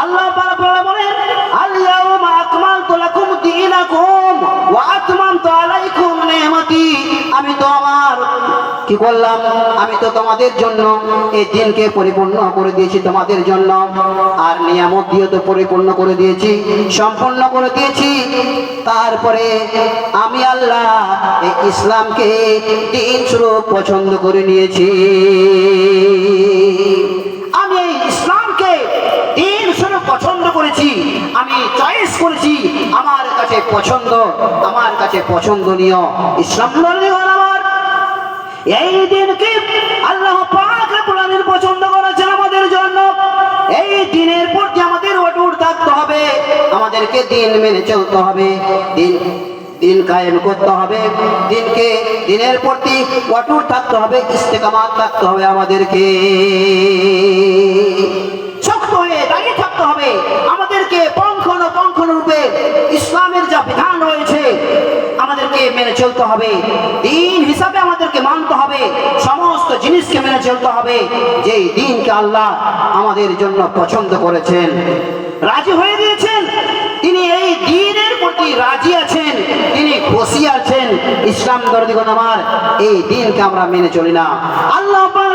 আল্লাহ বলেন আমি তো কি আমি তো তোমাদের জন্য এই দিনকে পরিপূর্ণ করে দিয়েছি, তোমাদের জন্য। আর নিয়ামত দিয়ে তো পরিপূর্ণ করে দিয়েছি, সম্পূর্ণ করে দিয়েছি। তারপরে আমি আল্লাহ ইসলামকে দিন স্বরূপ পছন্দ করে নিয়েছি। কাছে পছন্দ, আমার কাছে পছন্দনীয় ইসলাম এই দিনকে আল্লাহ পাক পছন্দ করেছেন আমাদের জন্য? এই দিনের প্রতি আমাদের অটুট থাকতে হবে? আমাদেরকে দিন মেনে চলতে হবে, দিন দিন কায়েম করতে হবে, দিনকে, দিনের প্রতি অটুট থাকতে হবে, ইস্তেকামাত থাকতে হবে আমাদেরকে শক্ত হয়ে দাঁড়িয়ে থাকতে হবে আমাদেরকে পঙ্খন পঙ্খন রূপে ইসলামের যা বিধান রয়েছে আমাদেরকে মেনে চলতে হবে। দিন হিসাবে আমাদেরকে মানতে হবে। সমস্ত জিনিসকে মেনে চলতে হবে। যে দিনকে আল্লাহ আমাদের জন্য পছন্দ করেছেন। রাজি হয়ে দিয়েছেন তিনি এই দিনের প্রতি রাজি আছেন। তিনি খুশি আছেন। ইসলাম দর্দিগণ আমার, এই দিনকে আমরা মেনে চলি না। আল্লাহ বলেন